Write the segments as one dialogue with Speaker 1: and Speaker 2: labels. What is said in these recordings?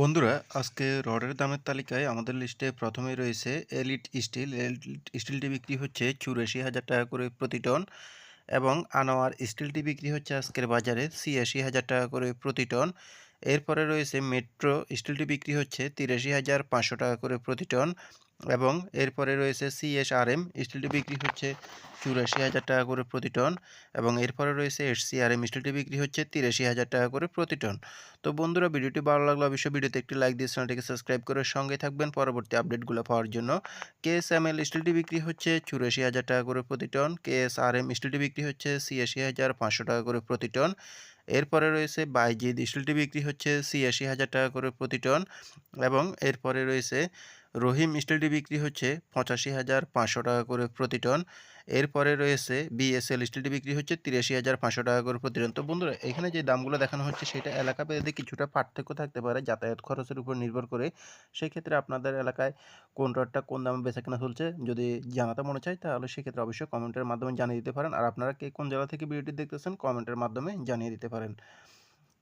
Speaker 1: বন্ধুরা, আজকে রডের দামের তালিকায় আমাদের লিস্টে প্রথমেই রয়েছে এলিট স্টিল এলিট স্টিলটি বিক্রি হচ্ছে চুরাশি হাজার টাকা করে প্রতি টন এবং আনোয়ার স্টিলটি বিক্রি হচ্ছে আজকের বাজারে ছিয়াশি হাজার টাকা করে প্রতি টন। এরপরে রয়েছে মেট্রো স্টিলটি বিক্রি হচ্ছে তিরাশি হাজার পাঁচশো টাকা করে প্রতি টন। এবং এরপরে রয়েছে সিএসআরএম স্টিলটি বিক্রি হচ্ছে চুরাশি হাজার টাকা করে প্রতি টন এবং এরপরে রয়েছে এসসিআরএম স্টিলটি বিক্রি হচ্ছে তিরাশি হাজার টাকা করে প্রতি টন। তো বন্ধুরা, ভিডিওটি ভালো লাগল অবশ্যই ভিডিওতে একটি লাইক দিয়ে চ্যানেলটিকে সাবস্ক্রাইব করে সঙ্গে থাকবেন। পরবর্তী আপডেটগুলো পাওয়ার জন্য কেএসএমএল স্টিলটি বিক্রি হচ্ছে চুরাশি হাজার টাকা করে প্রতি টন কেএসআরএম স্টিলটি বিক্রি হচ্ছে ছিয়াশি হাজার পাঁচশো টাকা করে প্রতি টন। এরপরে রয়েছে বাইজিদ স্টিলটি বিক্রি হচ্ছে ছিয়াশি হাজার টাকা করে প্রতি টন এবং এরপরে রয়েছে রহিম স্টিলটি বিক্রি হচ্ছে পঁচাশি হাজার পাঁচশো টাকা করে প্রতি টন। এরপরে রয়েছে বিএসএল স্টিলটি বিক্রি হচ্ছে তিরাশি হাজার পাঁচশো টাকা করে প্রতি টন। তো বন্ধুরা, এখানে যে দামগুলো দেখানো হচ্ছে, সেটা এলাকা ভেদে কিছুটা পার্থক্য থাকতে পারে যাতায়াত খরচের উপর নির্ভর করে। সেই ক্ষেত্রে আপনাদের এলাকায় কোন রডটা কোন দামে বেচা কেনা চলছে যদি জানাতে মনে চায়, তাহলে সেক্ষেত্রে অবশ্যই কমেন্টের মাধ্যমে জানিয়ে দিতে পারেন। আর আপনারা কে কোন জায়গা থেকে ভিডিওটি দেখতেছেন, কমেন্টের মাধ্যমে জানিয়ে দিতে পারেন।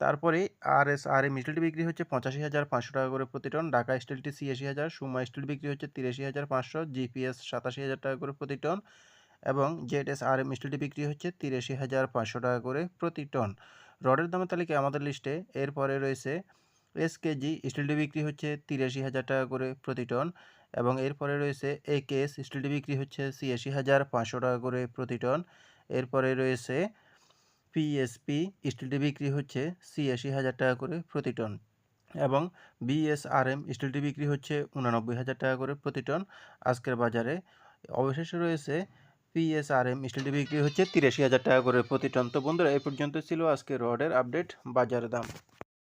Speaker 1: তারপরে আর এস আর এম স্টিলটি বিক্রি হচ্ছে পঁচাশি হাজার পাঁচশো টাকা করে প্রতি টন। ঢাকা স্টিলটি ছিয়াশি হাজার, সুমা স্টিল বিক্রি হচ্ছে তিরাশি হাজার পাঁচশো, জিপিএস সাতাশি হাজার টাকা করে প্রতি টন এবং জেড এস আর এম স্টিলটি বিক্রি হচ্ছে তিরাশি হাজার পাঁচশো টাকা করে প্রতি টন। রডের দামের তালিকায় আমাদের লিস্টে এরপরে রয়েছে এস কেজি স্টিলটি বিক্রি হচ্ছে তিরাশি হাজার টাকা করে প্রতি টন এবং এরপরে রয়েছে এ কেস স্টিলটি বিক্রি হচ্ছে ছিয়াশি হাজার পাঁচশো টাকা করে প্রতি টন। এরপরে রয়েছে পিএসপি স্টিলটি বিক্রি হচ্ছে ছিয়াশি হাজার টাকা করে প্রতি টন এবং বিএসআরএম স্টিলটি বিক্রি হচ্ছে উনানব্বই হাজার টাকা করে প্রতি টন। আজকের বাজারে অবশেষে রয়েছে পিএসআরএম স্টিলটি বিক্রি হচ্ছে তিরাশি হাজার টাকা করে প্রতি টন। তো বন্ধুরা, এ পর্যন্ত ছিল আজকে রডের আপডেট, বাজার দাম।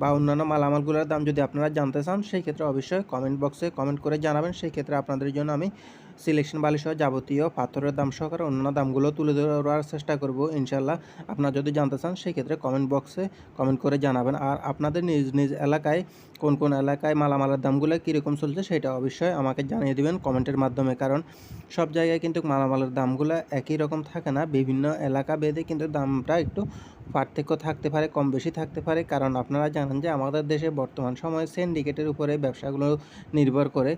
Speaker 1: বা অন্যান্য মালামালগুলোর দাম যদি আপনারা জানতে চান, সেই ক্ষেত্রে অবশ্যই কমেন্ট বক্সে কমেন্ট করে জানাবেন। সেই ক্ষেত্রে আপনাদের জন্য আমি সিলেকশন বালি সহ যাবতীয় পাথরের দাম সহকারে অন্যান্য দামগুলো তুলে ধরার চেষ্টা করব ইনশাল্লাহ আপনারা যদি জানতে চান, সেই ক্ষেত্রে কমেন্ট বক্সে কমেন্ট করে জানাবেন। আর আপনাদের নিজ নিজ এলাকায় কোন কোন এলাকায় মালামালের দামগুলো কীরকম চলছে, সেটা অবশ্যই আমাকে জানিয়ে দেবেন কমেন্টের মাধ্যমে। কারণ সব জায়গায় কিন্তু মালামালের দামগুলো একই রকম থাকে না। বিভিন্ন এলাকা ভেদে কিন্তু দামটা একটু পার্থক্য থাকতে পারে, কম বেশি থাকতে পারে। কারণ আপনারা জানেন যে আমাদের দেশে বর্তমান সময়ে সিন্ডিকেটের উপরে ব্যবসাগুলো নির্ভর করে।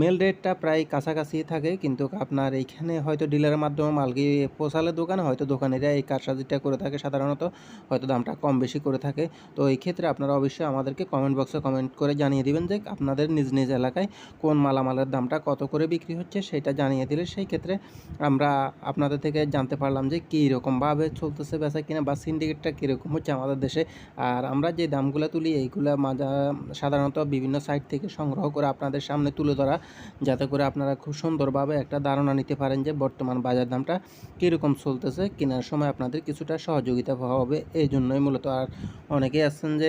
Speaker 1: মেল রেটটা প্রায় কাছাকাছি থাকে, কিন্তু আপনার এইখানে হয়তো ডিলারের মাধ্যমে মাল গিয়ে পৌঁছালে দোকানে, হয়তো দোকানিরা এই কারসাজিটা করে থাকে সাধারণত, হয়তো দামটা কম বেশি করে থাকে। তো এই ক্ষেত্রে আপনারা অবশ্যই আমাদেরকে কমেন্ট বক্সে কমেন্ট করে জানিয়ে দিবেন যে আপনাদের নিজ নিজ এলাকায় কোন মালামালের দামটা কত করে বিক্রি হচ্ছে সেটা জানিয়ে দিলে সেই ক্ষেত্রে আমরা আপনাদের থেকে জানতে পারলাম যে কী রকমভাবে চলতেছে বেচা কিনা বা সিন্ডিকেটটা কীরকম হচ্ছে আমাদের দেশে। আর আমরা যে দামগুলো তুলি, এইগুলো মাজা সাধারণত বিভিন্ন সাইট থেকে সংগ্রহ করে আপনাদের সামনে তুলে ধরা, যাতে করে আপনারা খুব সুন্দরভাবে একটা ধারণা নিতে পারেন যে বর্তমান বাজার দামটা কীরকম চলতেছে, কেনার সময় আপনাদের কিছুটা সহযোগিতা হবে এই জন্যই মূলত আর অনেকেই আছেন যে